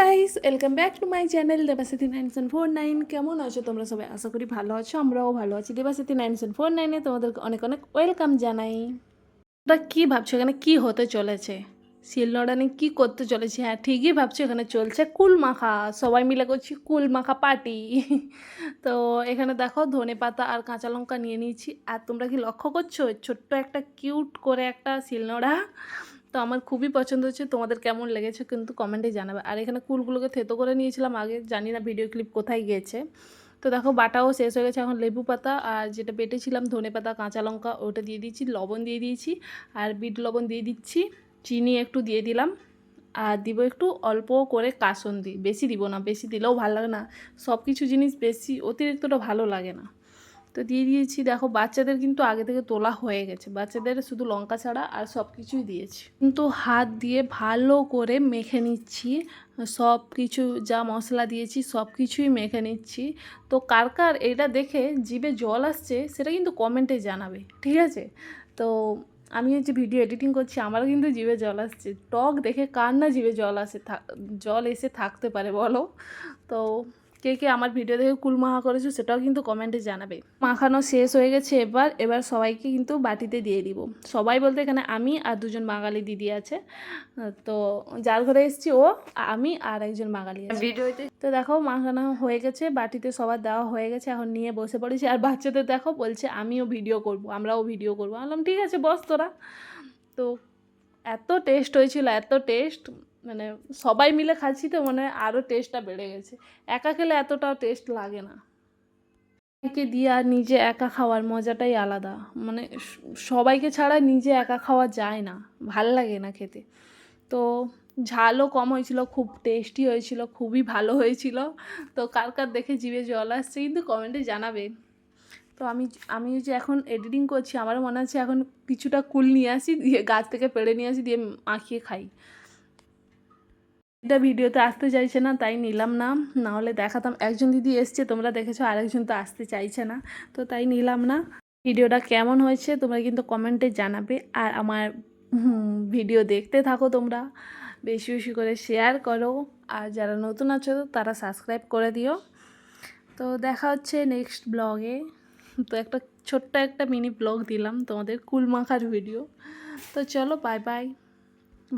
Guys welcome back to my channel দেবাসিতি নাইনশন four nine কেমন আছো তোমরা সবাই? আশা করি ভালো আছো, আমরাও ভালো আছি। দেবাসিতি নাইনশন ফোর নাইনে তোমাদেরকে অনেক অনেক ওয়েলকাম জানাই। তোমরা কী ভাবছ এখানে কী হতে চলেছে? শিলনোড়ানে কী করতে চলেছে? হ্যাঁ ঠিকই ভাবছ, এখানে চলছে কুল মাখা সবাই মিলে করছি কুল মাখা পার্টি তো এখানে দেখো, ধনে পাতা আর কাঁচা লঙ্কা নিয়ে নিয়েছি। আর তোমরা কি লক্ষ্য করছ? ছোট্ট একটা কিউট করে একটা শিলনোড়া তো আমার খুবই পছন্দ হচ্ছে তোমাদের কেমন লেগেছে কিন্তু কমেন্টে জানাবে। আর এখানে কুলগুলোকে থেতো করে নিয়েছিলাম আগে, জানি না ভিডিও ক্লিপ কোথায় গিয়েছে। তো দেখো, বাটাও শেষ হয়ে গেছে এখন লেবু পাতা আর যেটা বেটেছিলাম ধনে পাতা, কাঁচা লঙ্কা, ওটা দিয়ে দিয়েছি, লবণ দিয়ে দিয়েছি আর বিট লবণ দিয়ে দিচ্ছি, চিনি একটু দিয়ে দিলাম আর দিব একটু অল্প করে কাসন্দি। বেশি দিব না, বেশি দিলেও ভালো লাগে না। সব কিছু জিনিস বেশি অতিরিক্তটা ভালো লাগে না। তো দিয়ে দিয়েছি, দেখো বাচ্চাদের কিন্তু আগে থেকে তোলা হয়ে গেছে। বাচ্চাদের শুধু লঙ্কা ছাড়া আর সব কিছুই দিয়েছি। কিন্তু হাত দিয়ে ভালো করে মেখে নিচ্ছি, সব কিছু যা মশলা দিয়েছি সব কিছুই মেখে নিচ্ছি। তো কার কার এটা দেখে জিভে জল আসছে সেটা কিন্তু কমেন্টে জানাবে, ঠিক আছে? তো আমি যে ভিডিও এডিটিং করছি, আমারও কিন্তু জিভে জল আসছে। টক দেখে কার না জিভে জল আসে জল এসে থাকতে পারে বলো? তো কে কে আমার ভিডিও দেখে কুল মাখা করেছ সেটাও কিন্তু কমেন্টে জানাবে। মাখানো শেষ হয়ে গেছে এবার এবার সবাইকে কিন্তু বাটিতে দিয়ে দিব। সবাই বলতে এখানে আমি আর দুজন বাঙালি দিদি আছে। তো যার ঘরে এসেছি ও আমি আর একজন বাঙালি ভিডিওতে তো দেখো মাখানো হয়ে গেছে বাটিতে সবার দেওয়া হয়ে গেছে এখন নিয়ে বসে পড়েছি। আর বাচ্চাদের দেখো বলছে আমিও ভিডিও করব আমরাও ভিডিও করব। বললাম ঠিক আছে বস তোরা। তো এত টেস্ট হয়েছিল এত টেস্ট মানে সবাই মিলে খাচ্ছি তো মানে আরও টেস্টটা বেড়ে গেছে। একা খেলে এতটাও টেস্ট লাগে না। সবাইকে দিয়ে আর নিজে একা খাওয়ার মজাটাই আলাদা। মানে সবাইকে ছাড়া নিজে একা খাওয়া যায় না। ভালো লাগে না খেতে। তো ঝালও কম হয়েছিল, খুব টেস্টি হয়েছিল, খুবই ভালো হয়েছিল। তো কার কার দেখে জিভে জল আসছে কিন্তু কমেন্টে জানাবে। তো আমি আমি যে এখন এডিটিং করছি, আমারও মনে আছে এখন কিছুটা কুল নিয়ে আসি, দিয়ে গাছ থেকে পেড়ে নিয়ে আসি, দিয়ে মাখিয়ে খাই। এটা ভিডিওতে আসতে চাইছে না, তাই নিলাম না। না হলে দেখাতাম, একজন দিদি এসছে, তোমরা দেখেছ, আরেকজন তো আসতে চাইছে না। তো তাই নিলাম না। ভিডিওটা কেমন হয়েছে, তোমরা কিন্তু কমেন্টে জানাবে। আর আমার ভিডিও দেখতে থাকো তোমরা। বেশি বেশি করে শেয়ার করো। আর যারা নতুন আছো, তারা সাবস্ক্রাইব করে দিও। তো দেখা হচ্ছে নেক্সট ব্লগে তো একটা ছোট্ট একটা মিনি ব্লগ দিলাম তোমাদের কুল মাখার ভিডিও তো চলো বাই বাই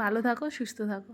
ভালো থাকো, সুস্থ থাকো।